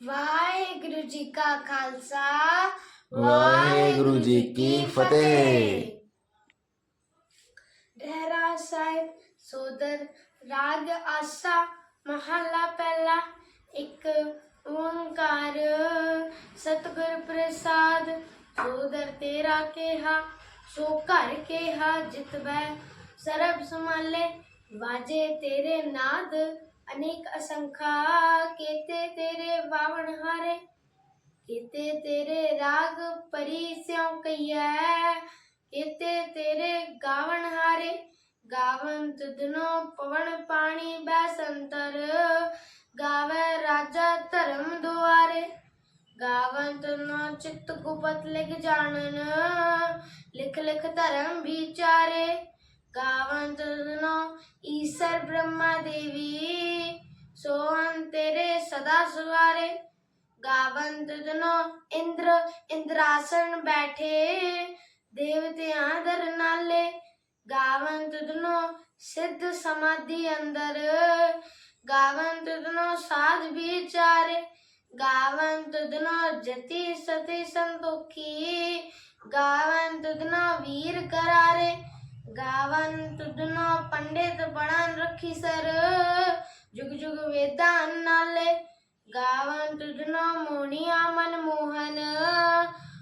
ਵਾਹਿਗੁਰੂ ਜੀ ਕਾ ਖਾਲਸਾ ਵਾਹਿਗੁਰੂ ਜੀ ਕੀ ਫਤਿਹ। ਡਹਿਰਾ ਸਾਹਿਬ ਸੋਦਰ ਰਾਗ ਆਸਾ ਮਹੱਲਾ ਪਹਿਲਾ ਇੱਕ ਓੰਕਾਰ ਸਤਿਗੁਰ ਪ੍ਰਸਾਦ ਸੋਦਰ ਤੇਰਾ ਕਿਹਾ ਸੋ ਘਰ ਕਿਹਾ ਜਿਤਵੈ ਸਰਬ ਸਮਾਲੇ ਵਾਜੇ ਤੇਰੇ ਨਾਦ ਅਨੇਕ ਅਸੰਖਾ, ਕੀਤੇ ਤੇਰੇ ਵਾਵਣ ਹਾਰੇ, ਕੀਤੇ ਤੇਰੇ ਰਾਗ ਪਰੀ ਸਿਉ ਕਈਐ ਕੀਤੇ ਤੇਰੇ ਗਾਵਣ ਹਾਰੇ, ਗਾਵਨ ਤੁਧਨੋ ਪਵਨ ਪਾਣੀ ਬੈਸੰਤਰ ਗਾਵੇ ਰਾਜਾ ਧਰਮ ਦੁਆਰੇ, ਗਾਵਨ ਤੁਧਨੋ ਚਿਤ ਗੁਪਤ ਲਿਖ ਜਾਣਨ, ਲਿਖ ਲਿਖ ਧਰਮ ਵਿਚਾਰੇ, ਗਾਵਨ ਤੁਧਨੋ ਈਸ਼ਰ ਬ੍ਰਹਮਾ ਦੇਵੀ ਸੋਹਨ ਤੇਰੇ ਸਦਾ ਸੁਵਾਰੇ, ਗਾਵੰਤ ਜਨੋ ਇੰਦਰ ਇੰਦਰਾਸਨ ਬੈਠੇ, ਦੇਵਤਿਆਂ ਦਰ ਨਾਲੇ, ਗਾਵੰਤ ਜਨੋ ਸਿੱਧ ਸਮਾਧੀ ਅੰਦਰ, ਗਾਵੰਤ ਜਨੋ ਸਾਧ ਵਿਚਾਰੇ, ਗਾਵੰਤ ਜਨੋ ਜਤੀ ਸਤੀ ਸੰਤੋਖੀ, ਗਾਵੰਤ ਜਨੋ ਵੀਰ ਕਰਾਰੇ, ਗਾਵੰਤ ਜਨੋ ਪੰਡਿਤ ਬਣਨ ਰੱਖੀ ਸਰ ਜੁਗ ਜੁਗ ਵੇਦਾਂ ਨਾਲੇ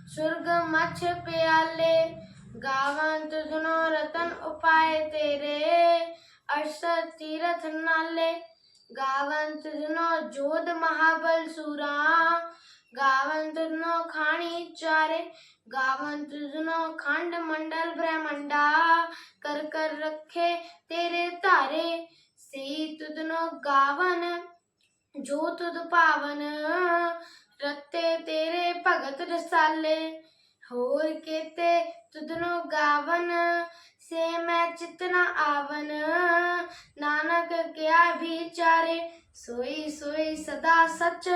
ਸੁਰਗ ਮਛ ਪਿਆਲੇ, ਗਾਵਨ ਤੁਧਨੋ ਰਤਨ ਉਪਾਏ ਤੇਰੇ। ਅਰਸ਼ ਤੀਰਥ ਨਾਲੇ, ਗਾਵਨ ਤੁਧਨੋ ਜੋਧ ਮਹਾਬਲ ਸੂਰਾ। ਗਾਵਨ ਤੁਧਨੋ ਖਾਣੀ ਚਾਰੇ, ਗਾਵਨ ਤੁਧਨੋ ਖੰਡ ਮੰਡਲ ਬ੍ਰਹਮੰਡਾ। ਕਰ ਕਰ ਰੱਖੇ ਤੇਰੇ ਧਾਰੇ ਤੁਧਨੋ ਗਾਵਨ, ਜੋ ਤੁਧ ਭਾਵਨ, ਰਤੇ ਤੇਰੇ ਭਗਤ ਰਸਾਲੇ। ਹੋਰ ਕੀਤੇ ਤੁਧਨੋ ਗਾਵਨ, ਸੇ ਮੈਂ ਚਿਤਨਾ ਆਵਨ। ਨਾਨਕ ਕਿਆ ਵਿਚਾਰੇ, ਸੋਈ ਸੋਈ ਸਦਾ ਸੱਚ।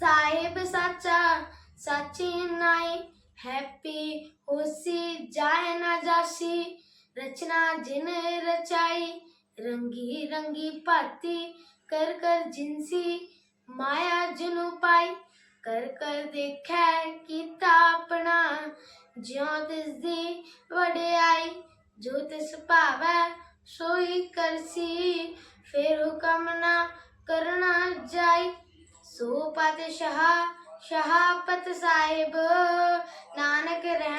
ਸਾਹਿਬ ਸਾਚਾ, ਸਾਚੀ ਨਾਈ, ਹੈਪੀ ਹੋਸੀ, ਜਾਏ ਨਾ ਜਾਸੀ। ਰਚਨਾ ਜਿਨ ਰਚਾਈ ਰੰਗੀ ਰੰਗੀ ਭਾਤੀ ਕਰ ਕਰ ਜਿਨਸੀ ਮਾਇਆ ਜਨੂ ਪਾਈ। ਕਰ ਕਰ ਦੇਖੈ ਕੀਤਾ ਆਪਣਾ, ਜਿਉ ਤਿਸ ਦੀ ਵਡਿਆਈ। ਜੋ ਤਿਸ ਭਾਵੈ ਸੋਈ ਕਰਸੀ। ਫੇਰ ਹੁਕਮ ਨਾ ਕਰਨਾ ਜਾਈ। ਸੋ ਪਾਤਸ਼ਾਹ ਸ਼ਹਾਪਤ ਸਾਹਿਬ, ਨਾਨਕ ਰਹਿਣ